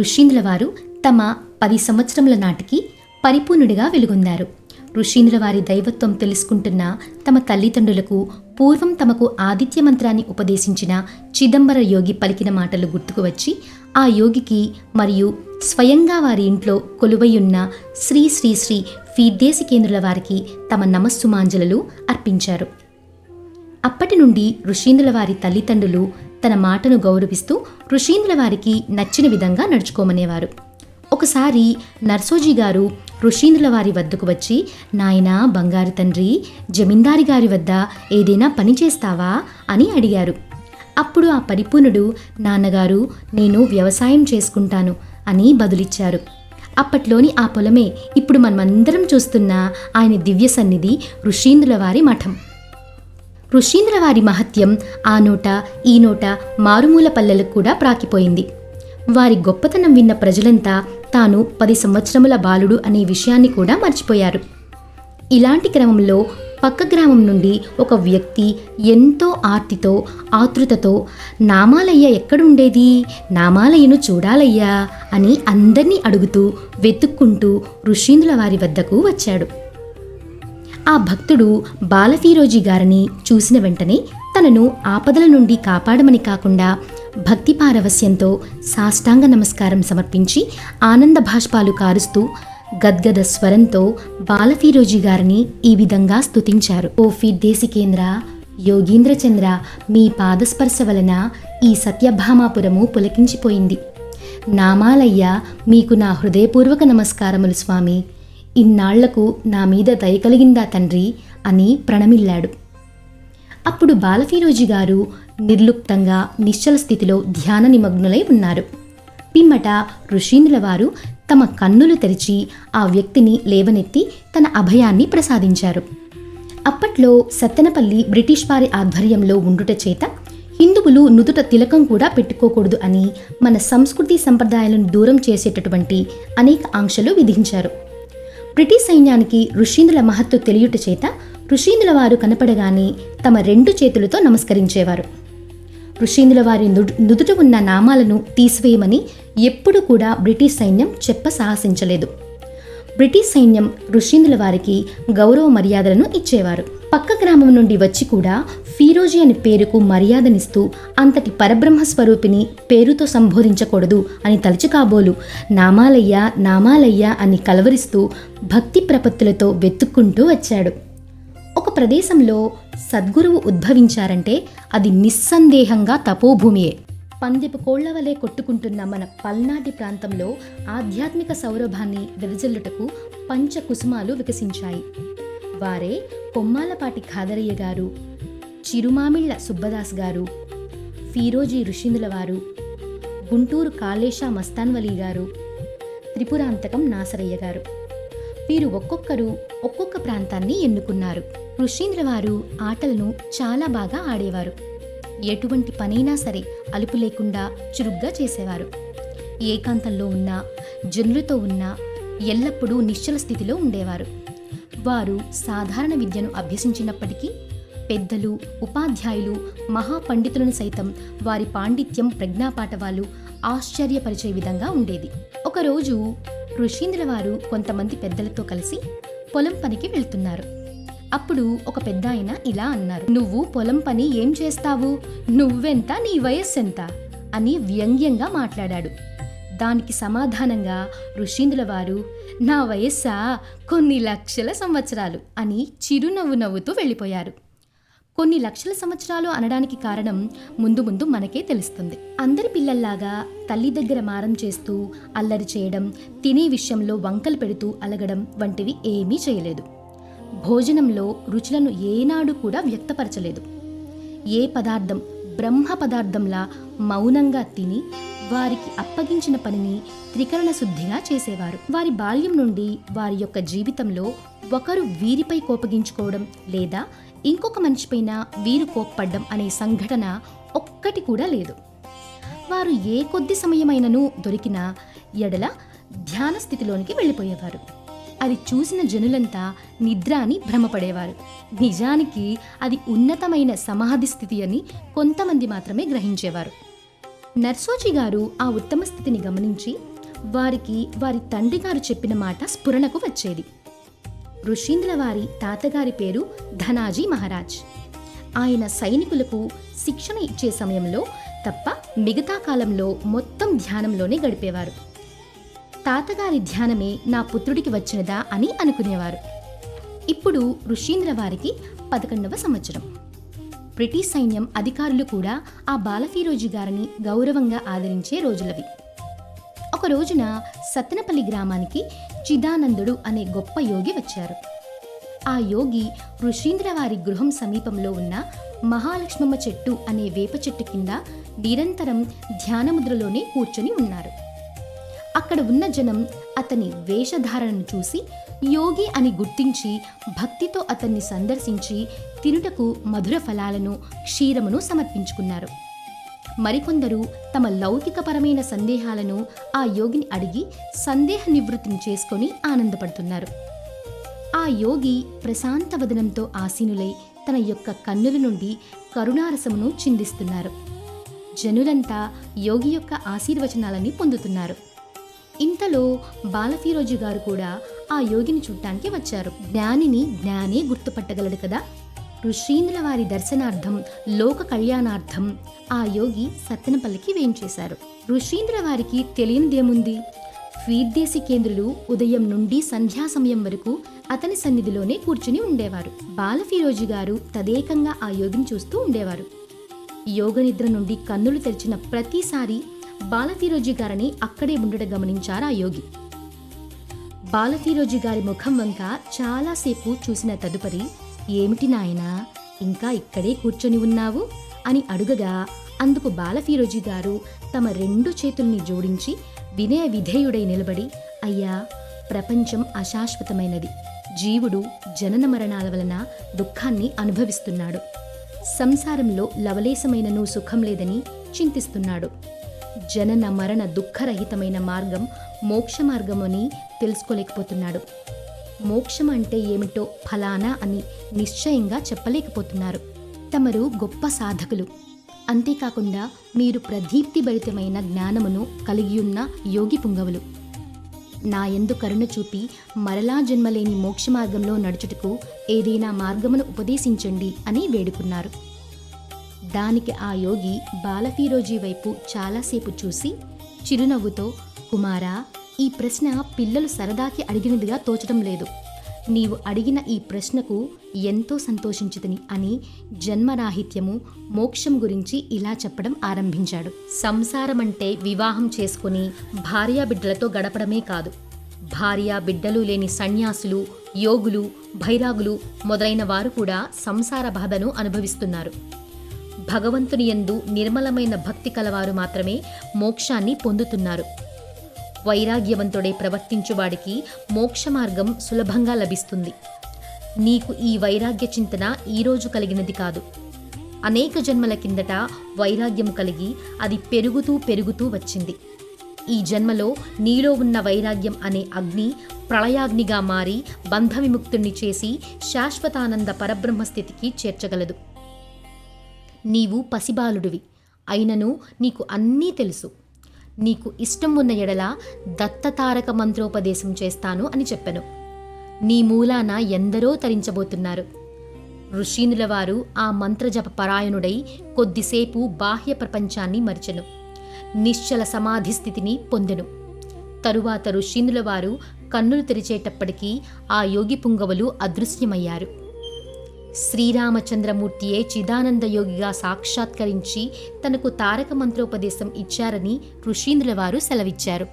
ఋషీంద్రుల వారు తమ పది సంవత్సరముల నాటికి పరిపూర్ణుడిగా వెలుగొందారు. ఋషీంద్రుల వారి దైవత్వం తెలుసుకుంటున్న తమ తల్లిదండ్రులకు పూర్వం తమకు ఆదిత్య మంత్రాన్ని ఉపదేశించిన చిదంబర యోగి పలికిన మాటలు గుర్తుకు వచ్చి ఆ యోగికి మరియు స్వయంగా వారి ఇంట్లో కొలువైయున్న శ్రీ శ్రీ శ్రీ కేంద్రుల వారికి తమ నమస్సుమాంజలు అర్పించారు. అప్పటి నుండి ఋషీంద్రుల వారి తల్లిదండ్రులు తన మాటను గౌరవిస్తూ ఋషీంద్రుల వారికి నచ్చిన విధంగా నడుచుకోమనేవారు. ఒకసారి నర్సోజీ గారు ఋషీంద్రుల వారి వద్దకు వచ్చి నాయన బంగారు తండ్రి జమీందారి గారి వద్ద ఏదైనా పని చేస్తావా? అని అడిగారు. అప్పుడు ఆ పరిపూర్ణుడు నాన్నగారు నేను వ్యవసాయం చేసుకుంటాను అని బదులిచ్చారు. అప్పట్లోని ఆ పొలమే ఇప్పుడు మనమందరం చూస్తున్న ఆయన దివ్య సన్నిధి ఋషీంద్రుల వారి మఠం. ఋషీంద్రవారి మహత్యం ఆ నోట ఈ నోట మారుమూల పల్లెలకు కూడా ప్రాకిపోయింది. వారి గొప్పతనం విన్న ప్రజలంతా తాను పది సంవత్సరముల బాలుడు అనే విషయాన్ని కూడా మర్చిపోయారు. ఇలాంటి క్రమంలో పక్క గ్రామం నుండి ఒక వ్యక్తి ఎంతో ఆర్తితో ఆతృతతో నామాలయ్య ఎక్కడుండేది? నామాలయ్యను చూడాలయ్యా అని అందరినీ అడుగుతూ వెతుక్కుంటూ ఋషీంద్రుల వారి వద్దకు వచ్చాడు. ఆ భక్తుడు బాలఫీరోజీ గారిని చూసిన వెంటనే తనను ఆపదల నుండి కాపాడమని కాకుండా భక్తి పారవస్యంతో సాష్టాంగ నమస్కారం సమర్పించి ఆనంద భాష్పాలు కారుస్తూ గద్గద స్వరంతో బాలఫీరోజీ గారిని ఈ విధంగా స్తుతించారు. ఓ ఫిర్దేశికేంద్ర యోగీంద్రచంద్ర మీ పాదస్పర్శ వలన ఈ సత్యభామాపురము పులకించిపోయింది. నామాలయ్య మీకు నా హృదయపూర్వక నమస్కారములు స్వామి. ఇన్నాళ్ళకు నా మీద దయ కలిగిందా తండ్రి? అని ప్రణమిల్లాడు. అప్పుడు బాలఫీరోజీ గారు నిర్లుప్తంగా నిశ్చల స్థితిలో ధ్యాన నిమగ్నులై ఉన్నారు. పిమ్మట ఋషీంద్రుల వారు తమ కన్నులు తెరిచి ఆ వ్యక్తిని లేవనెత్తి తన అభయాన్ని ప్రసాదించారు. అప్పట్లో సత్తెనపల్లి బ్రిటిష్ వారి ఆధ్వర్యంలో ఉండుట చేత హిందువులు నుదుట తిలకం కూడా పెట్టుకోకూడదు అని మన సంస్కృతి సంప్రదాయాలను దూరం చేసేటటువంటి అనేక ఆంక్షలు విధించారు. బ్రిటిష్ సైన్యానికి ఋషీంద్రుల మహత్తు తెలియుట చేత ఋషీంద్రుల వారు కనపడగానే తమ రెండు చేతులతో నమస్కరించేవారు. ఋషీంద్రుల వారి నుదుట ఉన్న నామాలను తీసివేయమని ఎప్పుడు కూడా బ్రిటిష్ సైన్యం చెప్ప సాహసించలేదు. బ్రిటిష్ సైన్యం ఋషీంద్రుల వారికి గౌరవ మర్యాదలను ఇచ్చేవారు. పక్క గ్రామం నుండి వచ్చి కూడా ఫీరోజీ అనే పేరుకు మర్యాదనిస్తూ అంతటి పరబ్రహ్మ స్వరూపిని పేరుతో సంబోధించకూడదు అని తలచి కాబోలు. నామాలయ్య నామాలయ్య అని కలవరిస్తూ భక్తి ప్రపత్తులతో వెతుక్కుంటూ వచ్చాడు. ఒక ప్రదేశంలో సద్గురువు ఉద్భవించారంటే అది నిస్సందేహంగా తపోభూమియే. పందిపు కోళ్ళ వలె కొట్టుకుంటున్న మన పల్నాటి ప్రాంతంలో ఆధ్యాత్మిక సౌరభాన్ని వెదజల్లుటకు పంచ కుసుమాలు వికసించాయి. వారే కొమ్మాలపాటి ఖాదరయ్య గారు చిరుమామిళ్ళ సుబ్బదాస్ గారు ఫీరోజీ ఋషిందుల వారు గుంటూరు కాళేషా మస్తాన్వలి గారు త్రిపురాంతకం నాసరయ్య గారు. వీరు ఒక్కొక్కరు ఒక్కొక్క ప్రాంతాన్ని ఎన్నుకున్నారు. ఋషీంద్ర వారు ఆటలను చాలా బాగా ఆడేవారు. ఎటువంటి పనైనా సరే అలుపు లేకుండా చురుగ్గా చేసేవారు. ఏకాంతంలో ఉన్న జనులతో ఉన్న ఎల్లప్పుడూ నిశ్చల స్థితిలో ఉండేవారు. వారు సాధారణ విద్యను అభ్యసించినప్పటికీ పెద్దలు ఉపాధ్యాయులు మహాపండితులను సైతం వారి పాండిత్యం ప్రజ్ఞాపాఠవాలు ఆశ్చర్యపరిచే విధంగా ఉండేది. ఒకరోజు ఋషీంద్రుల వారు కొంతమంది పెద్దలతో కలిసి పొలం పనికి వెళ్తున్నారు. అప్పుడు ఒక పెద్ద ఆయన ఇలా అన్నారు నువ్వు పొలం పని ఏం చేస్తావు? నువ్వెంత నీ వయస్సెంత? అని వ్యంగ్యంగా మాట్లాడాడు. దానికి సమాధానంగా ఋషీంద్రుల వారు నా వయస్సా కొన్ని లక్షల సంవత్సరాలు అని చిరునవ్వు నవ్వుతూ వెళ్ళిపోయారు. కొన్ని లక్షల సంవత్సరాలు అనడానికి కారణం ముందు ముందు మనకే తెలుస్తుంది. అందరి పిల్లల్లాగా తల్లి దగ్గర మారం చేస్తూ అల్లరి చేయడం తినే విషయంలో వంకలు పెడుతూ అలగడం వంటివి ఏమీ చేయలేదు. భోజనంలో రుచులను ఏనాడు కూడా వ్యక్తపరచలేదు. ఏ పదార్థం బ్రహ్మ పదార్థంలా మౌనంగా తిని వారికి అప్పగించిన పనిని త్రికరణ శుద్ధిగా చేసేవారు. వారి బాల్యం నుండి వారి యొక్క జీవితంలో ఒకరు వీరిపై కోపగించుకోవడం లేదా ఇంకొక మనిషిపైన వీరు కోప్పడ్డం అనే సంఘటన ఒక్కటి కూడా లేదు. వారు ఏ కొద్ది సమయమైనను దొరికిన ఎడల ధ్యాన స్థితిలోనికి వెళ్ళిపోయేవారు. అది చూసిన జనులంతా నిద్ర అని భ్రమపడేవారు. నిజానికి అది ఉన్నతమైన సమాధి స్థితి అని కొంతమంది మాత్రమే గ్రహించేవారు. నర్సోజీ గారు ఆ ఉత్తమ స్థితిని గమనించి వారికి వారి తండ్రి గారు చెప్పిన మాట స్ఫురణకు వచ్చేది. ఋషీంద్ర వారి తాతగారి పేరు ధనాజీ మహారాజ్. ఆయన సైనికులకు శిక్షణ ఇచ్చే సమయంలో తప్ప మిగతా కాలంలో మొత్తం ధ్యానంలోనే గడిపేవారు. తాతగారి ధ్యానమే నా పుత్రుడికి వచ్చినదా అని అనుకునేవారు. ఇప్పుడు ఋషీంద్ర వారికి పదకొండవ సంవత్సరం. బ్రిటిష్ సైన్యం అధికారులు కూడా ఆ బాలఫీరోజు గారిని గౌరవంగా ఆదరించే రోజులవి. ఒక రోజున సత్తెనపల్లి గ్రామానికి చిదానందుడు అనే గొప్ప యోగి వచ్చారు. ఆ యోగి ఋషీంద్రవారి గృహం సమీపంలో ఉన్న మహాలక్ష్మమ్మ చెట్టు అనే వేప చెట్టు కింద నిరంతరం ధ్యానముద్రలోనే కూర్చొని ఉన్నారు. అక్కడ ఉన్న జనం అతని వేషధారణను చూసి యోగి అని గుర్తించి భక్తితో అతన్ని సందర్శించి తినుటకు మధుర ఫలాలను క్షీరమును సమర్పించుకున్నారు. మరికొందరు తమ లౌకికపరమైన సందేహాలను ఆ యోగిని అడిగి సందేహ నివృత్తిని చేసుకొని ఆనందపడుతున్నారు. ఆ యోగి ప్రశాంత వదనంతో ఆసీనులై తన యొక్క కన్నుల నుండి కరుణారసమును చిందిస్తున్నారు. జనులంతా యోగి యొక్క ఆశీర్వచనాలని పొందుతున్నారు. ఇంతలో బాలఫీరోజు గారు కూడా ఆ యోగిని చూడటానికి వచ్చారు. జ్ఞానిని జ్ఞానే గుర్తుపట్టగలడు కదా? ఋషీంద్ర వారి దర్శనార్థం లోక కళ్యాణార్థం ఆ యోగి సత్తెనపల్లికి వేయించేశారు. ఋషీంద్ర వారికి తెలియనిదేముంది? స్వీర్దేశీ కేంద్రులు ఉదయం నుండి సంధ్యా సమయం వరకు అతని సన్నిధిలోనే కూర్చుని ఉండేవారు. బాలఫీరోజు గారు తదేకంగా ఆ యోగిని చూస్తూ ఉండేవారు. యోగనిద్ర నుండి కన్నులు తెరిచిన ప్రతిసారి బాలఫీరోజు గారిని అక్కడే ఉండడం గమనించారు ఆ యోగి? బాలఫీరోజు గారి ముఖం వంక చాలాసేపు చూసిన తదుపరి ఏమిటి నాయనా ఇంకా ఇక్కడే కూర్చొని ఉన్నావు? అని అడుగగా అందుకు బాలఫీరోజీ గారు తమ రెండు చేతుల్ని జోడించి వినయ విధేయుడై నిలబడి అయ్యా ప్రపంచం అశాశ్వతమైనది. జీవుడు జనన మరణాల వలన దుఃఖాన్ని అనుభవిస్తున్నాడు. సంసారంలో లవలేశమైనను సుఖం లేదని చింతిస్తున్నాడు. జనన మరణ దుఃఖరహితమైన మార్గం మోక్ష మార్గమని అని తెలుసుకోలేకపోతున్నాడు. మోక్షం అంటే ఏమిటో ఫలానా అని నిశ్చయంగా చెప్పలేకపోతున్నారు. తమరు గొప్ప సాధకులు. అంతేకాకుండా మీరు ప్రదీప్తిభరితమైన జ్ఞానమును కలిగియున్న యోగి పుంగవులు. నా యందు కరుణ చూపి మరలా జన్మలేని మోక్ష మార్గంలో నడుచుటకు ఏదైనా మార్గమును ఉపదేశించండి అని వేడుకున్నారు. దానికి ఆ యోగి బాలఫీరోజీ వైపు చాలాసేపు చూసి చిరునవ్వుతో కుమారా ఈ ప్రశ్న పిల్లలు సరదాకి అడిగినదిగా తోచడం లేదు. నీవు అడిగిన ఈ ప్రశ్నకు ఎంతో సంతోషించుతని అని జన్మరాహిత్యము మోక్షం గురించి ఇలా చెప్పడం ఆరంభించాడు. సంసారం అంటే వివాహం చేసుకుని భార్యా బిడ్డలతో గడపడమే కాదు. భార్య బిడ్డలు లేని సన్యాసులు యోగులు భైరాగులు మొదలైన వారు కూడా సంసార బాధను అనుభవిస్తున్నారు. భగవంతుని యందు నిర్మలమైన భక్తి కలవారు మాత్రమే మోక్షాన్ని పొందుతున్నారు. వైరాగ్యవంతుడై ప్రవర్తించువాడికి మోక్ష మార్గం సులభంగా లభిస్తుంది. నీకు ఈ వైరాగ్య చింతన ఈరోజు కలిగినది కాదు. అనేక జన్మల కిందట వైరాగ్యం కలిగి అది పెరుగుతూ పెరుగుతూ వచ్చింది. ఈ జన్మలో నీలో ఉన్న వైరాగ్యం అనే అగ్ని ప్రళయాగ్నిగా మారి బంధ విముక్తుణ్ణి చేసి శాశ్వతానంద పరబ్రహ్మ స్థితికి చేర్చగలదు. నీవు పసిబాలుడివి. అయినను నీకు అన్నీ తెలుసు. నీకు ఇష్టం ఉన్న ఎడల దత్తతారక మంత్రోపదేశం చేస్తాను అని చెప్పెను. నీ మూలాన ఎందరో తరించబోతున్నారు. ఋషీనుల వారు ఆ మంత్రజప పరాయణుడై కొద్దిసేపు బాహ్య ప్రపంచాన్ని మరిచెను. నిశ్చల సమాధి స్థితిని పొందెను. తరువాత ఋషీనుల వారు కన్నులు తెరిచేటప్పటికీ ఆ యోగి పుంగవులు అదృశ్యమయ్యారు. శ్రీరామచంద్రమూర్తియే చిదానందయోగిగా సాక్షాత్కరించి తనకు తారక మంత్రోపదేశం ఇచ్చారని ఋషీంద్రుల వారు సెలవిచ్చారు.